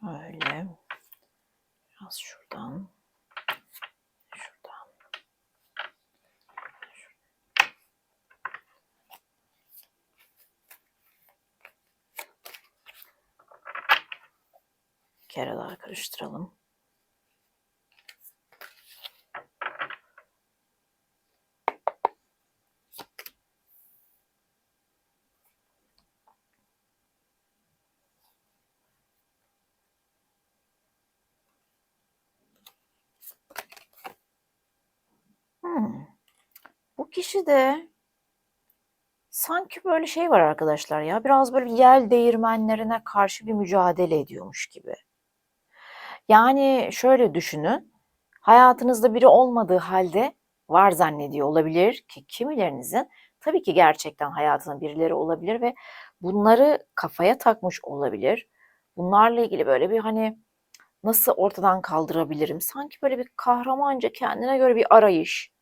Şöyle. Biraz şuradan. Şuradan. Bir kere daha karıştıralım. Hmm. Bu kişi de sanki böyle şey var arkadaşlar ya biraz böyle yel değirmenlerine karşı bir mücadele ediyormuş gibi. Yani şöyle düşünün hayatınızda biri olmadığı halde var zannediyor olabilir ki kimilerinizin tabii ki gerçekten hayatında birileri olabilir ve bunları kafaya takmış olabilir. Bunlarla ilgili böyle bir hani nasıl ortadan kaldırabilirim? Sanki böyle bir kahramanca kendine göre bir arayış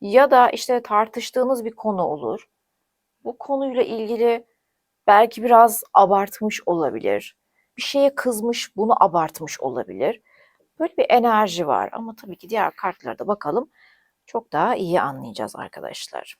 ya da işte tartıştığınız bir konu olur. Bu konuyla ilgili belki biraz abartmış olabilir. Bir şeye kızmış, bunu abartmış olabilir. Böyle bir enerji var ama tabii ki diğer kartlarda bakalım çok daha iyi anlayacağız arkadaşlar.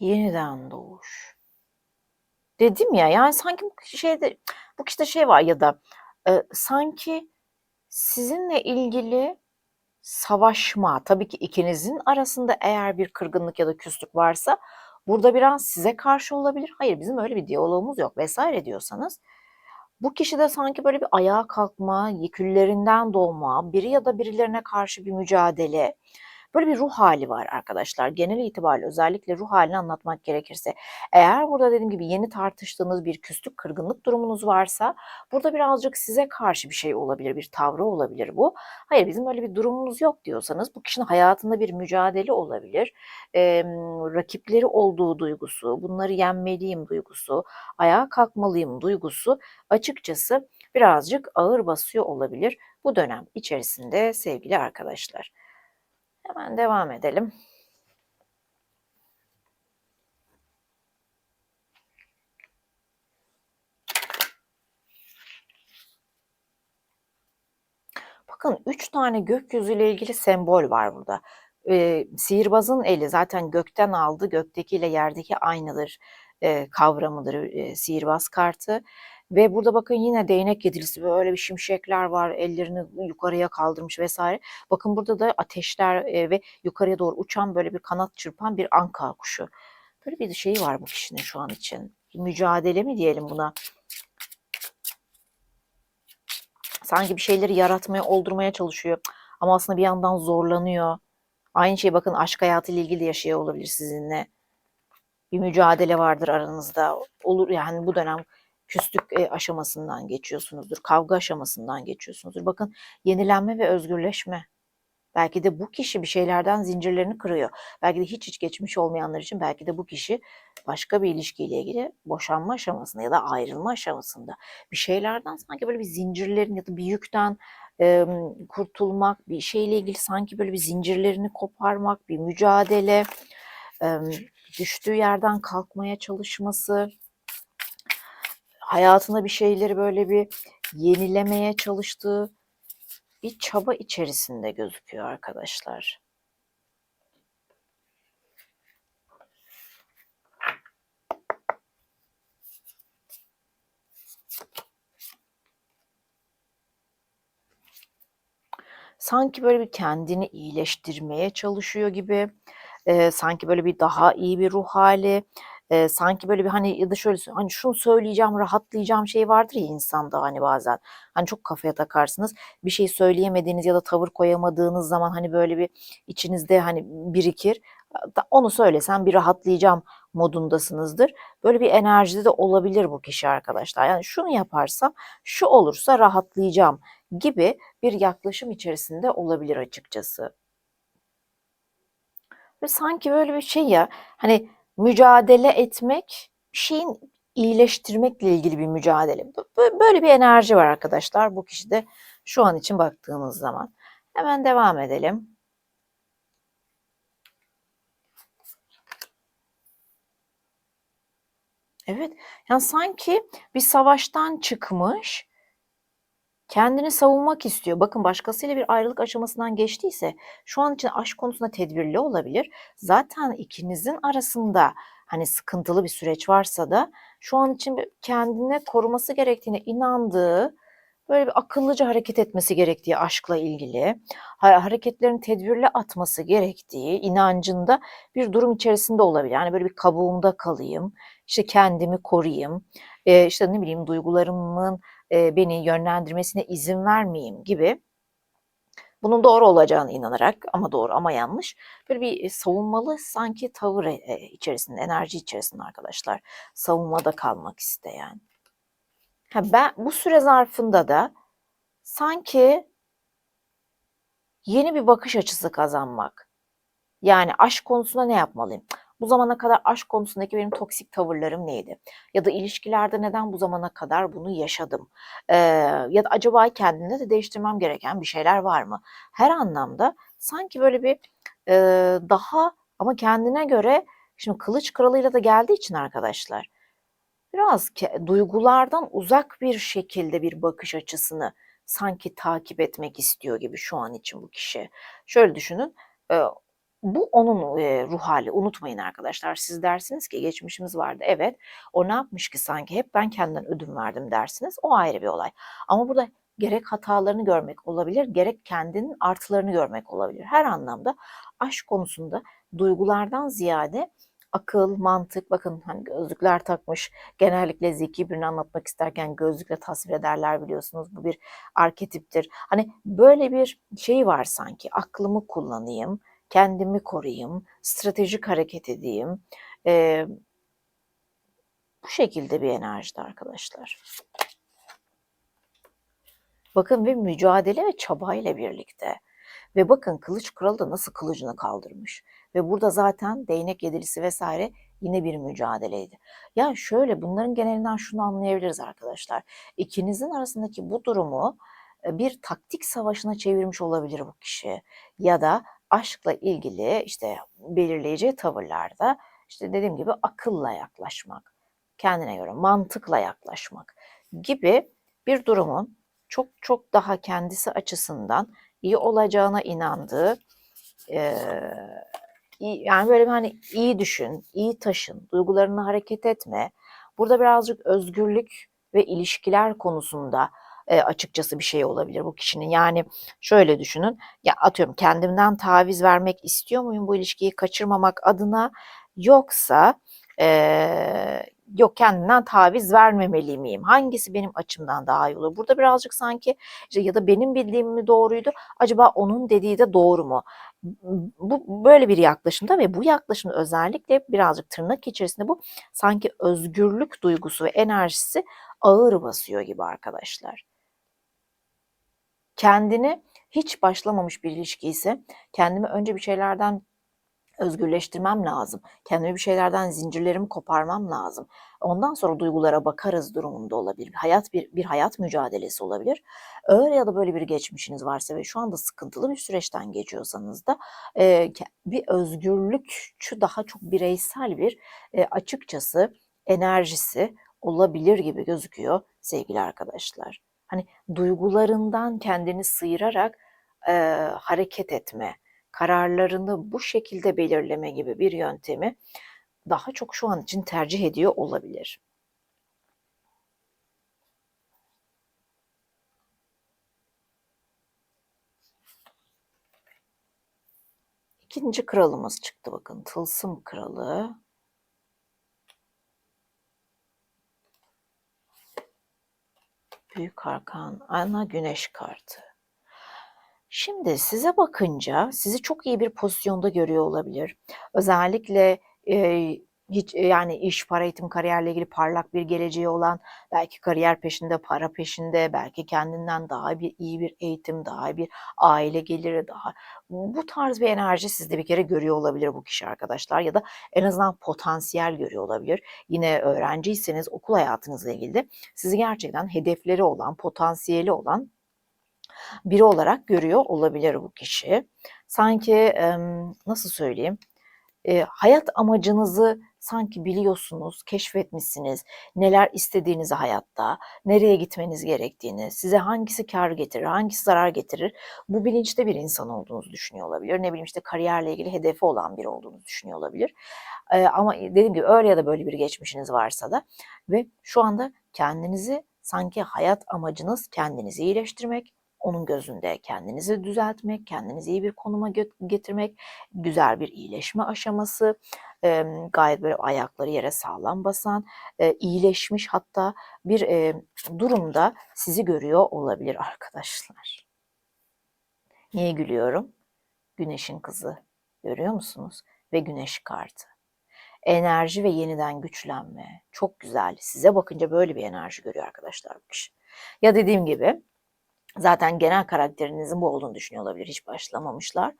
Yeniden doğuş. Dedim ya yani sanki bu şeyde bu kişide şey var ya da e, sanki sizinle ilgili savaşma tabii ki ikinizin arasında eğer bir kırgınlık ya da küslük varsa burada biraz size karşı olabilir. Hayır bizim öyle bir diyalogumuz yok vesaire diyorsanız bu kişi de sanki böyle bir ayağa kalkma, küllerinden doğma, biri ya da birilerine karşı bir mücadele, Böyle bir ruh hali var arkadaşlar. Genel itibariyle özellikle ruh halini anlatmak gerekirse. Eğer burada dediğim gibi yeni tartıştığınız bir küslük, kırgınlık durumunuz varsa burada birazcık size karşı bir şey olabilir, bir tavrı olabilir bu. Hayır bizim öyle bir durumumuz yok diyorsanız bu kişinin hayatında bir mücadele olabilir. E, rakipleri olduğu duygusu, bunları yenmeliyim duygusu, ayağa kalkmalıyım duygusu açıkçası birazcık ağır basıyor olabilir bu dönem içerisinde sevgili arkadaşlar. Hemen devam edelim. Bakın üç tane gökyüzüyle ilgili sembol var burada. Ee, sihirbazın eli zaten gökten aldı, göktekiyle yerdeki aynıdır e, kavramıdır e, sihirbaz kartı. Ve burada bakın yine değnek yedilisi böyle bir şimşekler var. Ellerini yukarıya kaldırmış vesaire. Bakın burada da ateşler e, ve yukarıya doğru uçan böyle bir kanat çırpan bir anka kuşu. Böyle bir şeyi var bu kişinin şu an için. Mücadele mi diyelim buna? Sanki bir şeyleri yaratmaya, oldurmaya çalışıyor. Ama aslında bir yandan zorlanıyor. Aynı şey bakın aşk hayatıyla ilgili yaşıyor olabilir sizinle. Bir mücadele vardır aranızda. Olur yani bu dönem küslük e, aşamasından geçiyorsunuzdur, kavga aşamasından geçiyorsunuzdur. Bakın yenilenme ve özgürleşme. Belki de bu kişi bir şeylerden zincirlerini kırıyor. Belki de hiç hiç geçmiş olmayanlar için belki de bu kişi başka bir ilişkiyle ilgili boşanma aşamasında ya da ayrılma aşamasında bir şeylerden sanki böyle bir zincirlerin ya da bir yükten e, kurtulmak, bir şeyle ilgili sanki böyle bir zincirlerini koparmak, bir mücadele, e, düştüğü yerden kalkmaya çalışması, hayatında bir şeyleri böyle bir yenilemeye çalıştığı bir çaba içerisinde gözüküyor arkadaşlar. sanki böyle bir kendini iyileştirmeye çalışıyor gibi. E, sanki böyle bir daha iyi bir ruh hali, eee, sanki böyle bir, hani, ya da şöyle hani, şunu söyleyeceğim, rahatlayacağım şeyi vardır ya insanda, hani, bazen. Hani, çok kafaya takarsınız. Bir şey söyleyemediğiniz ya da tavır koyamadığınız zaman, hani, böyle bir içinizde, hani, birikir. Onu söylesem bir rahatlayacağım modundasınızdır. Böyle bir enerjide de olabilir bu kişi arkadaşlar. Yani şunu yaparsam, şu olursa rahatlayacağım gibi bir yaklaşım içerisinde olabilir açıkçası. Ve sanki böyle bir şey ya, hani, mücadele etmek, şeyin iyileştirmekle ilgili bir mücadele. Bö bö böyle bir enerji var arkadaşlar bu kişide şu an için baktığımız zaman. Hemen devam edelim. Evet, yani sanki bir savaştan çıkmış, kendini savunmak istiyor. Bakın başkasıyla bir ayrılık aşamasından geçtiyse şu an için aşk konusunda tedbirli olabilir. Zaten ikinizin arasında hani sıkıntılı bir süreç varsa da şu an için kendine koruması gerektiğine inandığı, böyle bir akıllıca hareket etmesi gerektiği aşkla ilgili, ha hareketlerini tedbirli atması gerektiği inancında bir durum içerisinde olabilir. Yani böyle bir kabuğumda kalayım, işte kendimi koruyayım, işte ne bileyim duygularımın, eee, beni yönlendirmesine izin vermeyeyim gibi bunun doğru olacağına inanarak ama doğru ama yanlış böyle bir, eee, savunmalı sanki tavır, eee, içerisinde, enerji içerisinde arkadaşlar. Savunmada kalmak isteyen. Ha, ben bu süre zarfında da sanki yeni bir bakış açısı kazanmak. Yani aşk konusunda ne yapmalıyım? Bu zamana kadar aşk konusundaki benim toksik tavırlarım neydi? Ya da ilişkilerde neden bu zamana kadar bunu yaşadım? Eee, ya da acaba kendimde de değiştirmem gereken bir şeyler var mı? Her anlamda sanki böyle bir, eee, daha ama kendine göre şimdi Kılıç Kralı'yla da geldiği için arkadaşlar biraz duygulardan uzak bir şekilde bir bakış açısını sanki takip etmek istiyor gibi şu an için bu kişi. Şöyle düşünün, bu onun, eee, ruh hâli. Unutmayın arkadaşlar. Siz dersiniz ki geçmişimiz vardı. Evet. O ne yapmış ki sanki? Hep ben kendimden ödün verdim dersiniz. O ayrı bir olay. Ama burada gerek hatalarını görmek olabilir, gerek kendinin artılarını görmek olabilir. Her anlamda aşk konusunda duygulardan ziyade akıl, mantık, bakın hani gözlükler takmış, genellikle zeki birini anlatmak isterken gözlükle tasvir ederler biliyorsunuz. Bu bir arketiptir. Hani böyle bir şey var sanki. Aklımı kullanayım, kendimi koruyayım, stratejik hareket edeyim. Eee bu şekilde bir enerjide arkadaşlar. Bakın ve mücadele ve çabayla birlikte. Ve bakın Kılıç Kralı da nasıl kılıcını kaldırmış. Ve burada zaten değnek yedilisi vesaire yine bir mücadeleydi. Ya şöyle bunların genelinden şunu anlayabiliriz arkadaşlar. İkinizin arasındaki bu durumu e, bir taktik savaşına çevirmiş olabilir bu kişi. Ya da aşkla ilgili işte belirleyici tavırlarda işte dediğim gibi akılla yaklaşmak, kendine göre mantıkla yaklaşmak gibi bir durumun çok çok daha kendisi açısından iyi olacağına inandığı, iyi, yani böyle hani iyi düşün, iyi taşın, duygularını hareket etme. Burada birazcık özgürlük ve ilişkiler konusunda e, açıkçası bir şey olabilir bu kişinin. Yani şöyle düşünün, ya atıyorum kendimden taviz vermek istiyor muyum bu ilişkiyi kaçırmamak adına yoksa e, yok kendimden taviz vermemeli miyim? Hangisi benim açımdan daha iyi olur? Burada birazcık sanki işte ya da benim bildiğim mi doğruydu? Acaba onun dediği de doğru mu? Bu böyle bir yaklaşımda ve bu yaklaşımda özellikle birazcık tırnak içerisinde bu sanki özgürlük duygusu ve enerjisi ağır basıyor gibi arkadaşlar. Kendini hiç başlamamış bir ilişki ise kendimi önce bir şeylerden özgürleştirmem lazım. Kendime bir şeylerden zincirlerimi koparmam lazım. Ondan sonra duygulara bakarız durumunda olabilir. Hayat bir, bir hayat mücadelesi olabilir. Öyle ya da böyle bir geçmişiniz varsa ve şu anda sıkıntılı bir süreçten geçiyorsanız da e, bir özgürlükçü daha çok bireysel bir e, açıkçası enerjisi olabilir gibi gözüküyor sevgili arkadaşlar. Hani duygularından kendini sıyırarak e, hareket etme, kararlarını bu şekilde belirleme gibi bir yöntemi daha çok şu an için tercih ediyor olabilir. İkinci kralımız çıktı bakın. Tılsım kralı. Büyük arkan, ana güneş kartı. Şimdi size bakınca sizi çok iyi bir pozisyonda görüyor olabilir. Özellikle e, hiç yani iş, para, eğitim, kariyerle ilgili parlak bir geleceği olan, belki kariyer peşinde, para peşinde, belki kendinden daha bir iyi bir eğitim, daha bir aile geliri, daha bu tarz bir enerji sizde bir kere görüyor olabilir bu kişi arkadaşlar ya da en azından potansiyel görüyor olabilir. Yine öğrenciyseniz okul hayatınızla ilgili de sizi gerçekten hedefleri olan, potansiyeli olan biri olarak görüyor olabilir bu kişi. Sanki nasıl söyleyeyim? hayat amacınızı sanki biliyorsunuz, keşfetmişsiniz. Neler istediğinizi hayatta, nereye gitmeniz gerektiğini, size hangisi kar getirir, hangisi zarar getirir. Bu bilinçte bir insan olduğunuzu düşünüyor olabilir. Ne bileyim işte kariyerle ilgili hedefi olan biri olduğunuzu düşünüyor olabilir. ama dediğim gibi öyle ya da böyle bir geçmişiniz varsa da ve şu anda kendinizi sanki hayat amacınız kendinizi iyileştirmek, onun gözünde kendinizi düzeltmek, kendinizi iyi bir konuma getirmek, güzel bir iyileşme aşaması, gayet böyle ayakları yere sağlam basan, e, iyileşmiş hatta bir e, durumda sizi görüyor olabilir arkadaşlar. Niye gülüyorum? Güneşin kızı görüyor musunuz? Ve güneş kartı. Enerji ve yeniden güçlenme. Çok güzel. Size bakınca böyle bir enerji görüyor arkadaşlar bu kişi. Ya dediğim gibi Zaten genel karakterinizin bu olduğunu düşünüyor olabilir. Hiç başlamamışlar.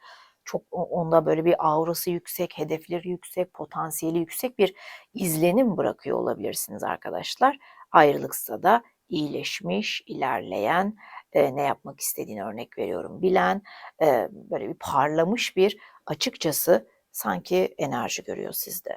Çok onda böyle bir aurası yüksek, hedefleri yüksek, potansiyeli yüksek bir izlenim bırakıyor olabilirsiniz arkadaşlar. Ayrılıksa da iyileşmiş, ilerleyen, e, ne yapmak istediğini örnek veriyorum bilen, e, böyle bir parlamış bir açıkçası sanki enerji görüyor sizde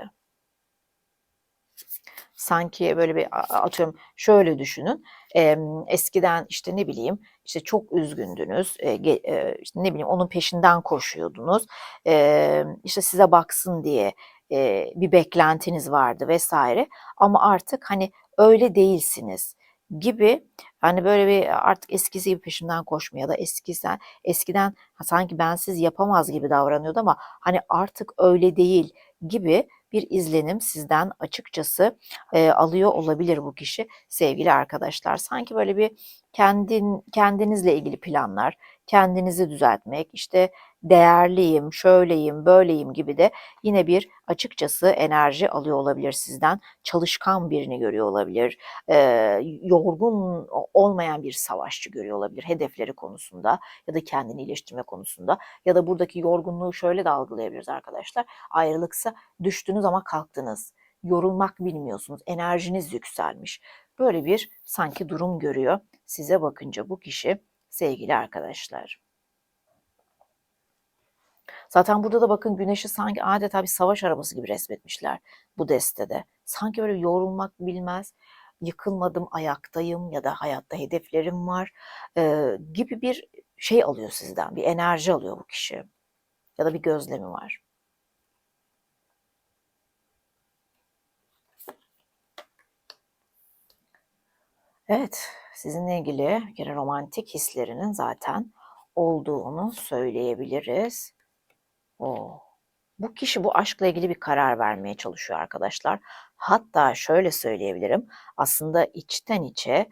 sanki böyle bir atıyorum şöyle düşünün. E, eskiden işte ne bileyim işte çok üzgündünüz. E, e, işte ne bileyim onun peşinden koşuyordunuz. E, işte size baksın diye e, bir beklentiniz vardı vesaire. Ama artık hani öyle değilsiniz gibi hani böyle bir artık eskisi gibi peşinden koşmuyor ya da eskiden eskiden sanki bensiz yapamaz gibi davranıyordu ama hani artık öyle değil gibi bir izlenim sizden açıkçası e, alıyor olabilir bu kişi sevgili arkadaşlar. Sanki böyle bir kendin kendinizle ilgili planlar, kendinizi düzeltmek, işte değerliyim, şöyleyim, böyleyim gibi de yine bir açıkçası enerji alıyor olabilir sizden. Çalışkan birini görüyor olabilir, e, yorgun olmayan bir savaşçı görüyor olabilir hedefleri konusunda ya da kendini iyileştirme konusunda ya da buradaki yorgunluğu şöyle de algılayabiliriz arkadaşlar. Ayrılıksa düştünüz ama kalktınız. Yorulmak bilmiyorsunuz, enerjiniz yükselmiş. Böyle bir sanki durum görüyor size bakınca bu kişi sevgili arkadaşlar. Zaten burada da bakın güneşi sanki adeta bir savaş arabası gibi resmetmişler bu destede. Sanki böyle yorulmak bilmez, yıkılmadım, ayaktayım ya da hayatta hedeflerim var e, gibi bir şey alıyor sizden, bir enerji alıyor bu kişi. Ya da bir gözlemi var. Evet, sizinle ilgili bir romantik hislerinin zaten olduğunu söyleyebiliriz. O bu kişi bu aşkla ilgili bir karar vermeye çalışıyor arkadaşlar. Hatta şöyle söyleyebilirim. Aslında içten içe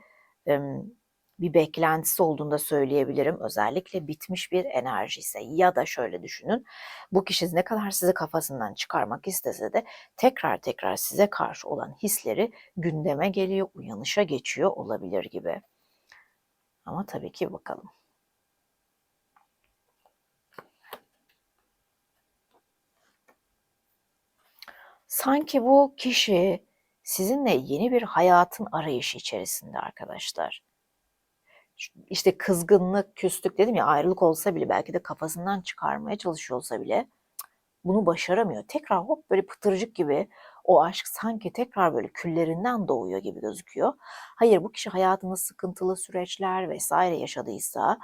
bir beklentisi olduğunu da söyleyebilirim. Özellikle bitmiş bir enerji ise ya da şöyle düşünün. Bu kişi ne kadar sizi kafasından çıkarmak istese de tekrar tekrar size karşı olan hisleri gündeme geliyor, uyanışa geçiyor olabilir gibi. Ama tabii ki bakalım. Sanki bu kişi sizinle yeni bir hayatın arayışı içerisinde arkadaşlar. İşte kızgınlık, küslük dedim ya ayrılık olsa bile belki de kafasından çıkarmaya çalışıyor olsa bile bunu başaramıyor. Tekrar hop böyle pıtırcık gibi o aşk sanki tekrar böyle küllerinden doğuyor gibi gözüküyor. Hayır bu kişi hayatında sıkıntılı süreçler vesaire yaşadıysa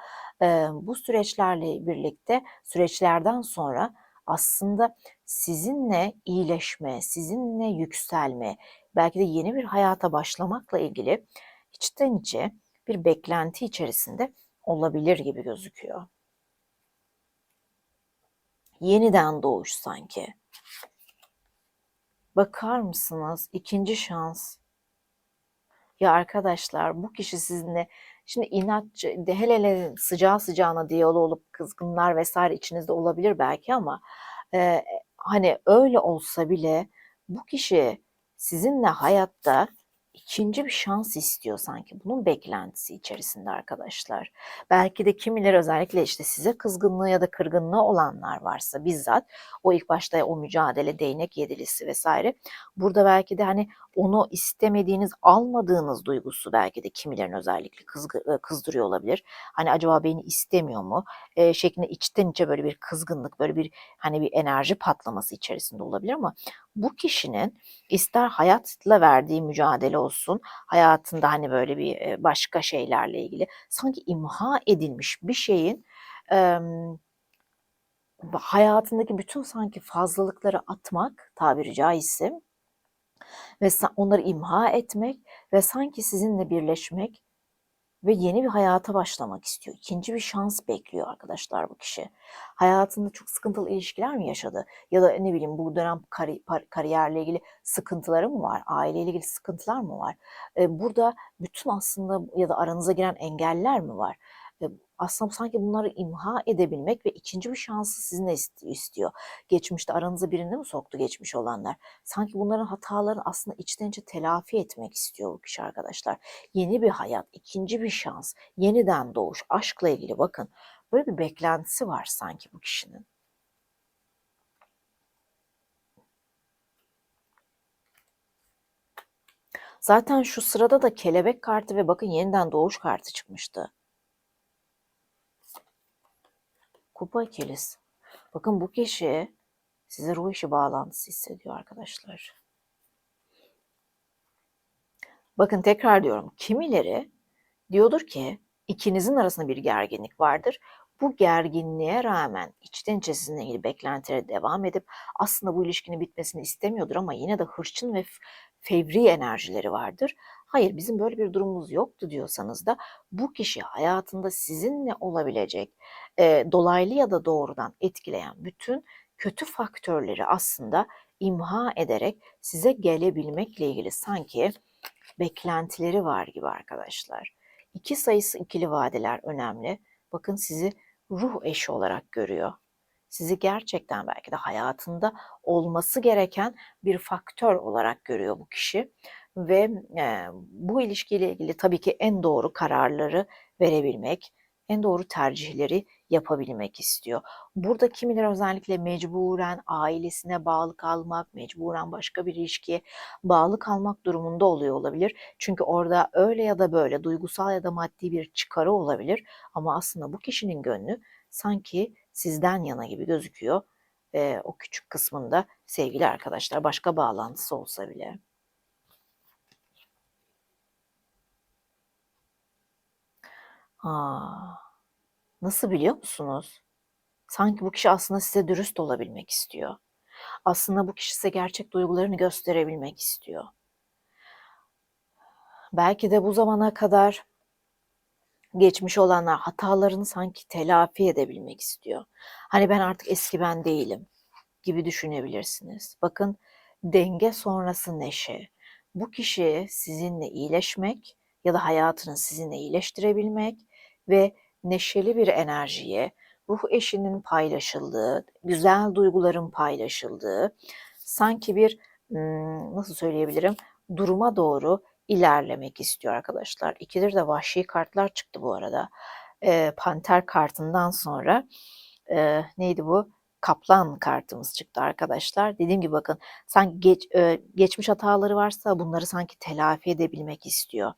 bu süreçlerle birlikte süreçlerden sonra aslında sizinle iyileşme, sizinle yükselme, belki de yeni bir hayata başlamakla ilgili içten içe bir beklenti içerisinde olabilir gibi gözüküyor. Yeniden doğuş sanki. Bakar mısınız? İkinci şans. Ya arkadaşlar bu kişi sizinle şimdi inatçı hele hele sıcağı sıcağına diyalog olup kızgınlar vesaire içinizde olabilir belki ama e, hani öyle olsa bile bu kişi sizinle hayatta ikinci bir şans istiyor sanki. Bunun beklentisi içerisinde arkadaşlar. Belki de kimileri özellikle işte size kızgınlığı ya da kırgınlığı olanlar varsa bizzat o ilk başta o mücadele, değnek yedilisi vesaire. Burada belki de hani onu istemediğiniz, almadığınız duygusu belki de kimilerin özellikle kızgı, kızdırıyor olabilir. Hani acaba beni istemiyor mu? E, şeklinde içten içe böyle bir kızgınlık, böyle bir hani bir enerji patlaması içerisinde olabilir ama bu kişinin ister hayatla verdiği mücadele olsun, hayatında hani böyle bir başka şeylerle ilgili sanki imha edilmiş bir şeyin hayatındaki bütün sanki fazlalıkları atmak tabiri caizse ve onları imha etmek ve sanki sizinle birleşmek ve yeni bir hayata başlamak istiyor. İkinci bir şans bekliyor arkadaşlar bu kişi. Hayatında çok sıkıntılı ilişkiler mi yaşadı? Ya da ne bileyim bu dönem kari, kariyerle ilgili sıkıntıları mı var? Aileyle ilgili sıkıntılar mı var? Burada bütün aslında ya da aranıza giren engeller mi var? Aslında sanki bunları imha edebilmek ve ikinci bir şansı sizinle istiyor. Geçmişte aranıza birini mi soktu geçmiş olanlar? Sanki bunların hatalarını aslında içten içe telafi etmek istiyor bu kişi arkadaşlar. Yeni bir hayat, ikinci bir şans, yeniden doğuş, aşkla ilgili bakın. Böyle bir beklentisi var sanki bu kişinin. Zaten şu sırada da kelebek kartı ve bakın yeniden doğuş kartı çıkmıştı. Kupa ikilisi. Bakın bu kişi size ruh işi bağlantısı hissediyor arkadaşlar. Bakın tekrar diyorum kimileri diyordur ki ikinizin arasında bir gerginlik vardır. Bu gerginliğe rağmen içten içe sizinle ilgili beklentilere devam edip aslında bu ilişkinin bitmesini istemiyordur ama yine de hırçın ve fevri enerjileri vardır. Hayır bizim böyle bir durumumuz yoktu diyorsanız da bu kişi hayatında sizinle olabilecek e, dolaylı ya da doğrudan etkileyen bütün kötü faktörleri aslında imha ederek size gelebilmekle ilgili sanki beklentileri var gibi arkadaşlar. İki sayısı ikili vadeler önemli. Bakın sizi ruh eşi olarak görüyor. Sizi gerçekten belki de hayatında olması gereken bir faktör olarak görüyor bu kişi ve e, bu ilişkiyle ilgili tabii ki en doğru kararları verebilmek, en doğru tercihleri yapabilmek istiyor. Burada kimileri özellikle mecburen ailesine bağlı kalmak, mecburen başka bir ilişkiye bağlı kalmak durumunda oluyor olabilir. Çünkü orada öyle ya da böyle duygusal ya da maddi bir çıkarı olabilir ama aslında bu kişinin gönlü sanki sizden yana gibi gözüküyor. E, o küçük kısmında sevgili arkadaşlar başka bağlantısı olsa bile. Aa, nasıl biliyor musunuz? Sanki bu kişi aslında size dürüst olabilmek istiyor. Aslında bu kişi size gerçek duygularını gösterebilmek istiyor. Belki de bu zamana kadar geçmiş olanlar hatalarını sanki telafi edebilmek istiyor. Hani ben artık eski ben değilim gibi düşünebilirsiniz. Bakın denge sonrası neşe. Bu kişi sizinle iyileşmek ya da hayatını sizinle iyileştirebilmek ve neşeli bir enerjiye, ruh eşinin paylaşıldığı, güzel duyguların paylaşıldığı, sanki bir nasıl söyleyebilirim duruma doğru ilerlemek istiyor arkadaşlar. İkidir de vahşi kartlar çıktı bu arada. E, Panter kartından sonra e, neydi bu? Kaplan kartımız çıktı arkadaşlar. Dediğim gibi bakın sanki geç, e, geçmiş hataları varsa bunları sanki telafi edebilmek istiyor.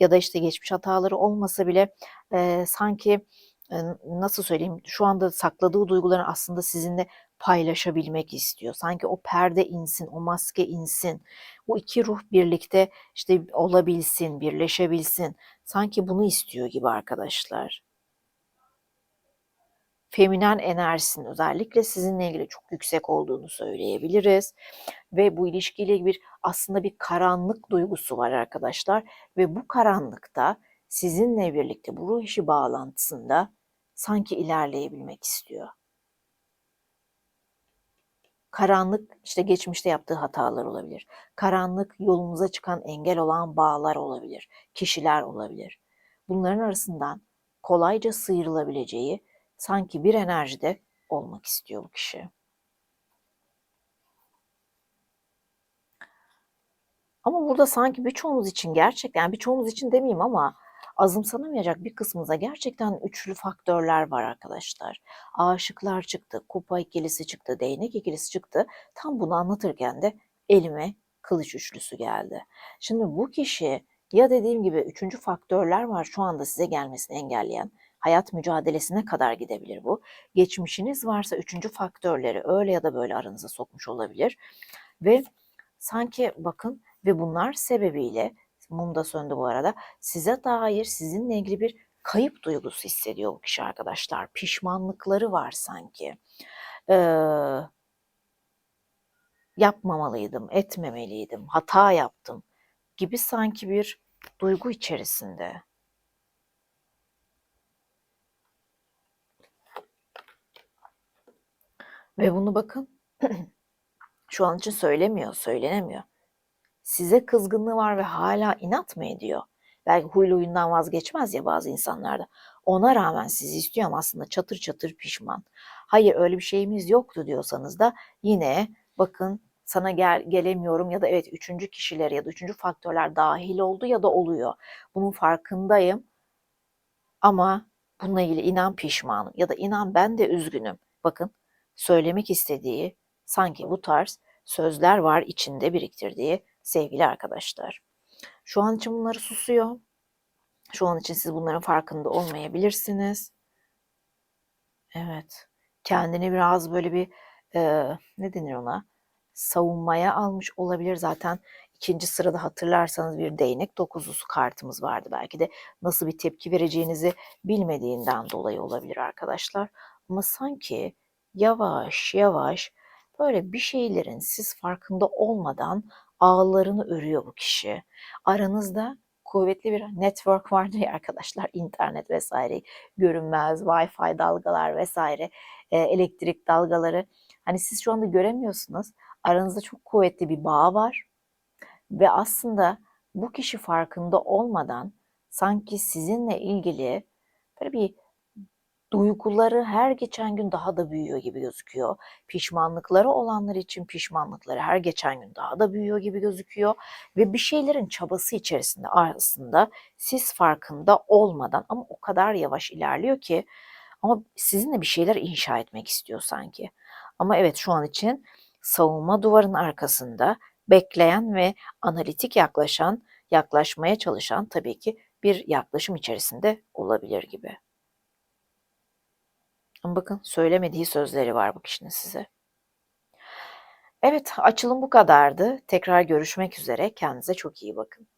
Ya da işte geçmiş hataları olmasa bile e, sanki e, nasıl söyleyeyim şu anda sakladığı duyguların aslında sizinle paylaşabilmek istiyor. Sanki o perde insin, o maske insin. O iki ruh birlikte işte olabilsin, birleşebilsin. Sanki bunu istiyor gibi arkadaşlar. Feminen enerjisinin özellikle sizinle ilgili çok yüksek olduğunu söyleyebiliriz. Ve bu ilişkiyle bir aslında bir karanlık duygusu var arkadaşlar. Ve bu karanlıkta sizinle birlikte bu ruh işi bağlantısında sanki ilerleyebilmek istiyor. Karanlık işte geçmişte yaptığı hatalar olabilir. Karanlık yolumuza çıkan engel olan bağlar olabilir. Kişiler olabilir. Bunların arasından kolayca sıyrılabileceği sanki bir enerjide olmak istiyor bu kişi. Ama burada sanki birçoğumuz için gerçekten, birçoğumuz için demeyeyim ama azımsanamayacak bir kısmımıza gerçekten üçlü faktörler var arkadaşlar. Aşıklar çıktı, kupa ikilisi çıktı, değnek ikilisi çıktı. Tam bunu anlatırken de elime kılıç üçlüsü geldi. Şimdi bu kişi ya dediğim gibi üçüncü faktörler var şu anda size gelmesini engelleyen. Hayat mücadelesine kadar gidebilir bu. Geçmişiniz varsa üçüncü faktörleri öyle ya da böyle aranıza sokmuş olabilir. Ve sanki bakın ve bunlar sebebiyle mum da söndü bu arada size dair sizinle ilgili bir kayıp duygusu hissediyor bu kişi arkadaşlar. Pişmanlıkları var sanki. Ee, yapmamalıydım, etmemeliydim, hata yaptım gibi sanki bir duygu içerisinde. Ve bunu bakın şu an için söylemiyor, söylenemiyor. Size kızgınlığı var ve hala inat mı ediyor? Belki huylu huyundan vazgeçmez ya bazı insanlarda. Ona rağmen sizi istiyor ama aslında çatır çatır pişman. Hayır öyle bir şeyimiz yoktu diyorsanız da yine bakın sana gel, gelemiyorum ya da evet üçüncü kişiler ya da üçüncü faktörler dahil oldu ya da oluyor. Bunun farkındayım ama bununla ilgili inan pişmanım ya da inan ben de üzgünüm. Bakın söylemek istediği sanki bu tarz sözler var içinde biriktirdiği sevgili arkadaşlar. Şu an için bunları susuyor. Şu an için siz bunların farkında olmayabilirsiniz. Evet. Kendini biraz böyle bir e, ne denir ona? Savunmaya almış olabilir. Zaten ikinci sırada hatırlarsanız bir değnek dokuzlusu kartımız vardı. Belki de nasıl bir tepki vereceğinizi bilmediğinden dolayı olabilir arkadaşlar. Ama sanki yavaş yavaş böyle bir şeylerin siz farkında olmadan ağlarını örüyor bu kişi. Aranızda kuvvetli bir network vardır ya arkadaşlar internet vesaire görünmez wifi dalgalar vesaire e, elektrik dalgaları hani siz şu anda göremiyorsunuz aranızda çok kuvvetli bir bağ var ve aslında bu kişi farkında olmadan sanki sizinle ilgili böyle bir duyguları her geçen gün daha da büyüyor gibi gözüküyor. Pişmanlıkları olanlar için pişmanlıkları her geçen gün daha da büyüyor gibi gözüküyor ve bir şeylerin çabası içerisinde aslında siz farkında olmadan ama o kadar yavaş ilerliyor ki ama sizinle bir şeyler inşa etmek istiyor sanki. Ama evet şu an için savunma duvarın arkasında bekleyen ve analitik yaklaşan, yaklaşmaya çalışan tabii ki bir yaklaşım içerisinde olabilir gibi. Bakın söylemediği sözleri var bu kişinin size. Evet açılım bu kadardı. Tekrar görüşmek üzere. Kendinize çok iyi bakın.